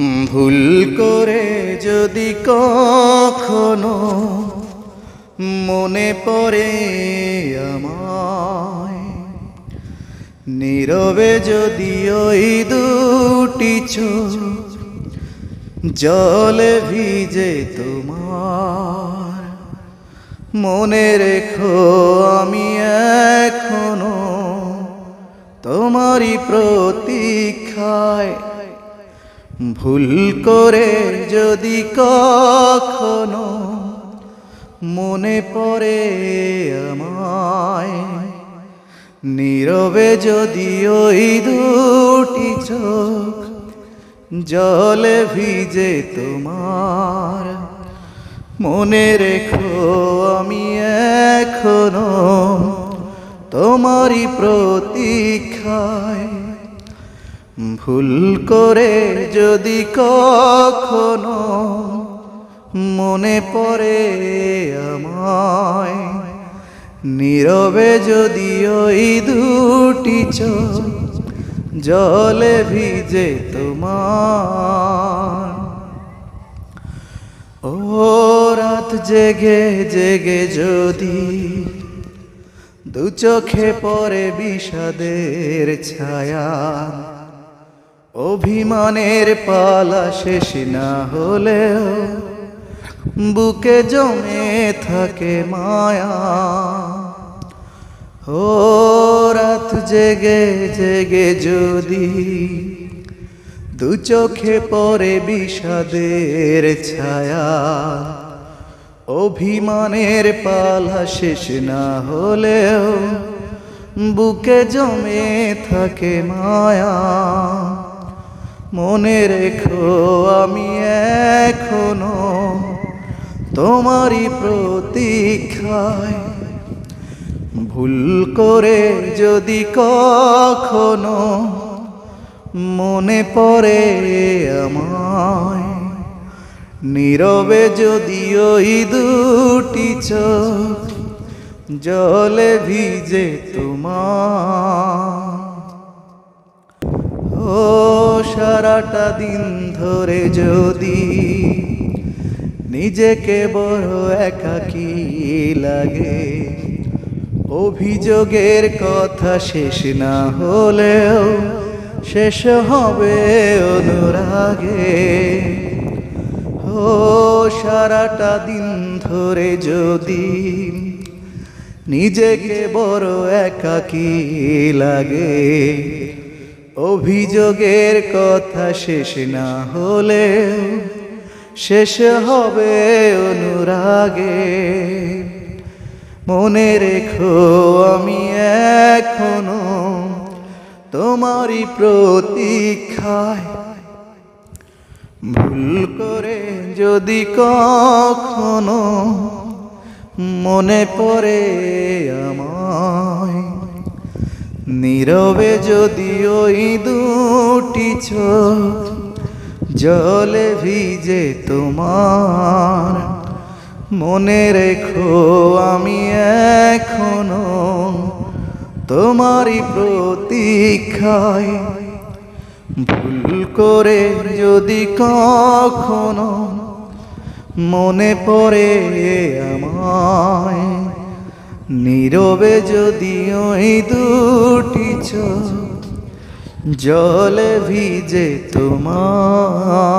ভুল করে যদি কখনো মনে পড়ে আমায়। নীরবে যদি ওই দুটি চোখ জলে ভিজে তোমার, মনে রেখো আমি এখনও তোমারই প্রতীক্ষায় ভুল করে যদি কখনো মনে পড়ে আমায়। নীরবে যদি ওই দুটি চোখ জলে ভিজে তোমার, মনে রেখো আমি এখনও তোমারই প্রতীক্ষায় ভুল করে যদি কখনো মনে পড়ে আমায়, নীরবে যদি ওই দুটি চোখ জলে ভিজে তোমার। ও রাত জেগে জেগে যদি দু চোখে পরে বিষাদের ছায়া অভিমানের পালা শেষ না হলেও বুকে জমে থাকে মায়া। ও রাত জেগে জেগে যদি দু চোখে পরে বিষাদের ছায়া, অভিমানের পালা শেষ না হলেও বুকে জমে থাকে মায়া। মনে রেখো আমি এখনও তোমারই প্রতীক্ষায়। ভুল করে যদি কখনো মনে পড়ে আমায়, নীরবে যদি ওই দুটি চোখ জলে ভিজে তোমার ও সারাটা দিন ধরে যদি নিজেকে বড় একাকী লাগে, অভিযোগের কথা শেষ না হলেও শেষ হবে অনুরাগে। ও, সারাটা দিন ধরে যদি নিজেকে বড় একাকী লাগে অভিযোগের কথা শেষ না হলে শেষ হবে অনুরাগে। মনে রেখো আমি এখনও তোমারই প্রতীক্ষায়। ভুল করে যদি কখনো মনে পড়ে আমায়। নীরবে যদি ওই দুটি চোখ জলে ভিজে তোমার। মনে রেখো আমি এখনও তোমারই প্রতীক্ষায়। ভুল করে যদি কখনো মনে পড়ে আমায়। নীরবে যদিও এই দুটি চোখ জলে ভিজে তোমার।